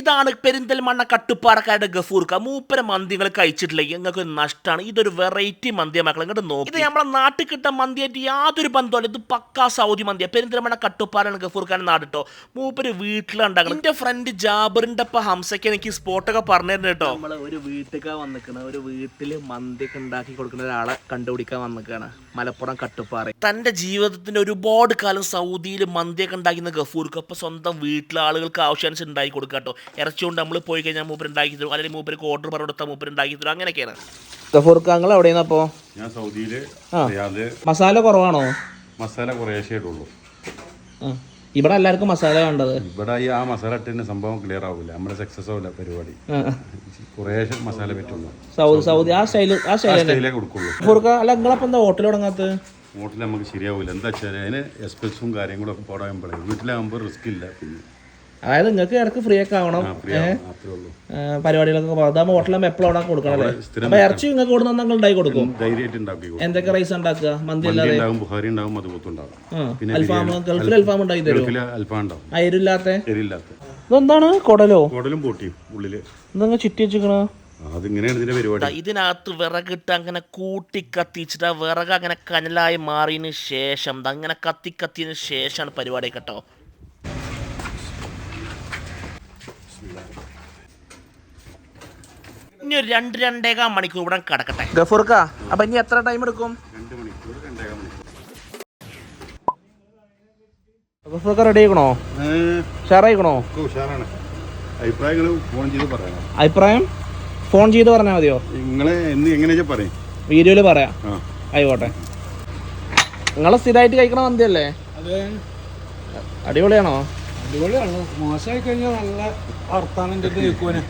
ഇതാണ് പെരിന്തൽമണ്ണ കട്ടുപ്പാറക്കാരുടെ ഗഫൂർക്ക. മൂപ്പര മന്തികൾ കഴിച്ചിട്ടില്ല. നിങ്ങൾക്ക് നഷ്ടമാണ് ഇതൊരു വെറൈറ്റി മന്തിയ മക്കളെ. ഇങ്ങോട്ട് നോക്കി. ഇത് നമ്മളെ നാട്ടിൽ കിട്ടുന്ന മന്തിയായിട്ട് യാതൊരു ബന്ധമല്ല ഇത് പക്കാ സൗദി മന്തിയ. പെരിന്തൽമണ്ണ കട്ടുപ്പാറാണ് ഗഫൂർഖാൻ നാടിട്ടോ മൂപ്പര് വീട്ടിലുണ്ടാക്കണം. എന്റെ ഫ്രണ്ട് ജാബറിന്റെ ഒപ്പം ഹംസയ്ക്ക് എനിക്ക് സ്പോട്ടൊക്കെ പറഞ്ഞിരുന്നു കേട്ടോ. നമ്മൾ ഒരു വീട്ടിലേക്ക് വന്നിക്കണ. ഒരു വീട്ടിൽ മന്തിയൊക്കെ ഉണ്ടാക്കി കൊടുക്കുന്ന ഒരാളെ കണ്ടുപിടിക്കാൻ വന്നിക്കാണ്. മലപ്പുറം കട്ടുപ്പാറ. തന്റെ ജീവിതത്തിന്റെ ഒരുപാട് കാലം സൗദിയിൽ മന്തിയൊക്കെ ഉണ്ടാക്കുന്ന ഗഫൂർക്ക്. അപ്പൊ സ്വന്തം വീട്ടിലെ ആളുകൾക്ക് ആവശ്യാനുസരിച്ച് ഉണ്ടാക്കി കൊടുക്കാട്ടോ ഇറച്ചി കൊണ്ട് നമ്മൾ പോയി കഴിഞ്ഞാൽ മൂപ്പർ ഉണ്ടാക്കി തരും. അല്ലെങ്കിൽ മൂപ്പർക്ക് ഓർഡർ പറഞ്ഞു കൊടുത്താൽ മൂപ്പർ ഉണ്ടാക്കി തരും. അങ്ങനെയൊക്കെയാണ്. ഗഫൂർക്ക് അങ്ങൾ എവിടെയാണ് അപ്പോ? ഞാൻ സൗദിയിൽ റിയാദ്. മസാല കുറവാണോ? മസാല കുറേശ്ശേ ഉള്ളൂ ഇവിടെ എല്ലാവർക്കും മസാല വേണ്ടത്? ഇവിടെ ഈ ആ മസാല ഇട്ടതിന് സംഭവം ക്ലിയർ ആവില്ല നമ്മുടെ സക്സസ് ആവില്ല പരിപാടി. കുറേശ്ശെ മസാല പറ്റുള്ളൂ. സൗദി സൗദി ആ സ്റ്റൈൽ ആ സ്റ്റൈലേ കൊടുക്കുള്ളൂ. ഗഫൂർക്ക് അല്ല നിങ്ങളപ്പോ എന്താ ഹോട്ടൽ തുടങ്ങാത്ത വീട്ടിൽ നമുക്ക് ശരിയാവില്ല എന്താ വെച്ചാൽ അതിന് എക്സ്പെൻസും കാര്യങ്ങളൊക്കെ പോടാകുമ്പോഴേ വീട്ടിലാകുമ്പോൾ റിസ്ക് ഇല്ല പിന്നെ. അതായത് നിങ്ങൾക്ക് ഇടയ്ക്ക് ഫ്രീ ഒക്കെ ആവണം. പരിപാടികളൊക്കെ അതാകുമ്പോൾ ഹോട്ടലാകുമ്പോൾ എപ്പോഴും അവിടെ കൊടുക്കണം അല്ലേ? അപ്പൊ ഇറച്ചി നിങ്ങൾക്ക് കൊടുക്കുന്ന നിങ്ങൾ ഉണ്ടാക്കി കൊടുക്കും. എന്തൊക്കെ റൈസ് ഉണ്ടാക്കുക? മന്തി അല്ലാതെ? അൽഫാം. ഗൾഫിൽ അൽഫാം ഉണ്ടാക്കി തരും അയരില്ലാത്ത ഇതെന്താണ്? കൊടലോ? കൊടലും പൊട്ടിയും ഉള്ളിൽ. ഇതങ്ങ് ചുറ്റി വെച്ചിക്കണോ പരിപാടി. ഇതിനകത്ത് വിറകിട്ട് അങ്ങനെ കൂട്ടി കത്തിച്ചിട്ട് വിറക് അങ്ങനെ കനലായി മാറിയതിന് ശേഷം ദാ അങ്ങനെ കത്തി കത്തിയതിന് ശേഷമാണ് പരിപാടി കേട്ടോ. ഇനി ഒരു രണ്ട് രണ്ടേകാൽ മണിക്കൂർ ഇവിടെ കിടക്കട്ടെ. ഗഫൂർക്ക അപ്പൊ ഇനി എത്ര ടൈം എടുക്കും? ഗഫൂർക്ക റെഡി ആയിക്കണോ? ഉഷാറായിക്കണോ? അഭിപ്രായം? ഫോൺ ചെയ്ത് പറഞ്ഞാൽ മതിയോ? നിങ്ങളെ എങ്ങനെയാ പറയും? വീഡിയോയിൽ പറയാം. ആ. ആയിക്കോട്ടെ. നിങ്ങളെ സ്ഥിരമായിട്ട് കഴിക്കണ മന്തിയല്ലേ? അതെ. അടിപൊളിയാണോ? അടിപൊളിയാണ്. മോശമായി കഴിഞ്ഞാൽ നല്ല വർത്താനം കേൾക്കുവാന്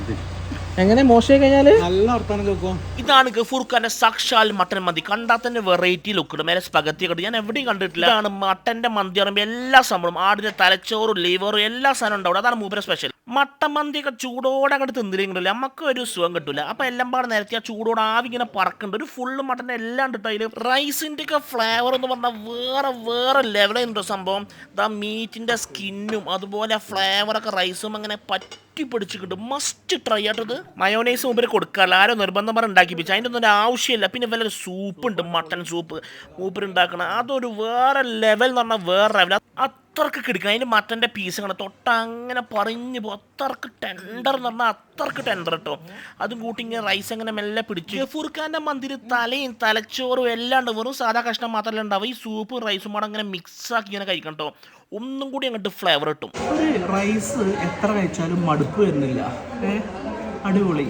എങ്ങനെ മോശമായി കഴിഞ്ഞാൽ? നല്ല വർത്താനം കേൾക്കും ഇതാണ് ഗഫൂർ ഖാന്റെ സാക്ഷാൽ മട്ടൻ മന്തി. കണ്ടാൽ തന്നെ വെറൈറ്റി ലുക്ക് മേലെ സ്പഗത്തി ഒക്കെ ഞാൻ എവിടെയും കണ്ടിട്ടില്ല. ഇതാണ് മട്ടന്റെ മന്തി പറയുമ്പോൾ എല്ലാ സംഭവം ആടിന്റെ തലച്ചോറും ലിവറും എല്ലാ സാധനം ഉണ്ടാവും. അതാണ് മൂപ്പര സ്പെഷ്യൽ മട്ടൻ മന്തിയൊക്കെ ചൂടോടെ അങ്ങോട്ട് തിന്നില്ലെങ്കിലല്ലേ നമുക്ക് ഒരു സുഖം കിട്ടില്ല അപ്പൊ എല്ലാം പാടെ നേരത്തെ ആ ചൂടോടെ ആവി ഇങ്ങനെ പറക്കുന്നുണ്ട് ഒരു ഫുള്ള് മട്ടൻ എല്ലാം ഉണ്ട് അതിൽ റൈസിന്റെ ഒക്കെ ഫ്ലേവർ എന്ന് പറഞ്ഞാൽ വേറെ വേറെ ലെവലുണ്ടോ സംഭവം. ദാ മീറ്റിന്റെ സ്കിന്നും അതുപോലെ ഫ്ലേവറൊക്കെ റൈസും അങ്ങനെ പറ്റി പിടിച്ച് കിട്ടും മസ്റ്റ് ട്രൈ ആയിട്ടത് മയോനൈസ് മൂപ്പര് കൊടുക്കാറില്ല ആരോ നിർബന്ധം പറഞ്ഞ് ഉണ്ടാക്കിപ്പിച്ചു അതിന്റെ ഒന്നും ഒരു ആവശ്യമില്ല. പിന്നെ വല്ല സൂപ്പ് ഉണ്ട് മട്ടൺ സൂപ്പ് മൂപ്പര് ഉണ്ടാക്കണം അതൊരു വേറെ ലെവൽ എന്ന് പറഞ്ഞാൽ വേറെ ലെവൽ അത്രയ്ക്ക് കിടക്കുക അതിന് മട്ടന്റെ പീസ് കാണാം തൊട്ട അങ്ങനെ പറഞ്ഞു പോകും അത്രയ്ക്ക് ടെൻഡർ എന്ന് പറഞ്ഞാൽ അത്രയ്ക്ക് ടെൻഡർ കേട്ടോ അതും കൂട്ടി ഇങ്ങനെ റൈസ് അങ്ങനെ മെല്ലെ പിടിച്ചു. ഫുർഖാന്റെ മന്തിരി തലയും തലച്ചോറും എല്ലാം ഉണ്ട്. വെറും സാധാ കഷ്ണം മാത്രമല്ല ഉണ്ടാവും ഈ സൂപ്പും റൈസും കൂടെ അങ്ങനെ മിക്സ് ആക്കി ഇങ്ങനെ കഴിക്കണം കേട്ടോ ഒന്നും കൂടി അങ്ങോട്ട് ഫ്ലേവർ കിട്ടും. റൈസ് എത്ര കഴിച്ചാലും മടുപ്പ് വരുന്നില്ല. അടിപൊളി.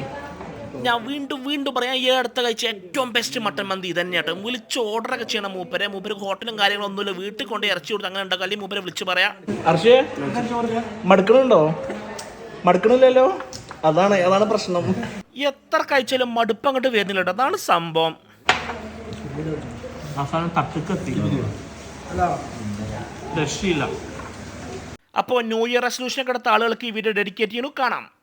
ഞാൻ വീണ്ടും വീണ്ടും പറയാം ഈ അടുത്ത കഴിച്ച ഏറ്റവും ബെസ്റ്റ് മട്ടൻ മന്തി ഇത് തന്നെയാട്ടോ വിളിച്ച് ഒക്കെ ചെയ്യണം മൂപ്പരെ. മൂപ്പര് ഹോട്ടലും കാര്യങ്ങളും ഒന്നുമില്ല. വീട്ടിൽ കൊണ്ട് ഇറച്ചി കൊടുത്ത് അങ്ങനെ ഉണ്ടാക്കും അല്ലെങ്കിൽ മൂപ്പരെ വിളിച്ച് പറയാം. അർഷേ മടുക്കണുണ്ടോ? മടുക്കണില്ലല്ലോ? അതാണ് അതാണ് പ്രശ്നം. എത്ര കഴിച്ചാലും മടുപ്പ് അങ്ങോട്ട് വരുന്നില്ല കേട്ടോ അതാണ് സംഭവം. അവസാനം തട്ടിക്കെത്തി രക്ഷയില്ല. അപ്പോൾ ന്യൂ ഇയർ റെസൊല്യൂഷൻ കിടത്ത ആളുകൾക്ക് ഈ വീഡിയോ ഡെഡിക്കേറ്റ് ചെയ്യുന്നു. കാണാം.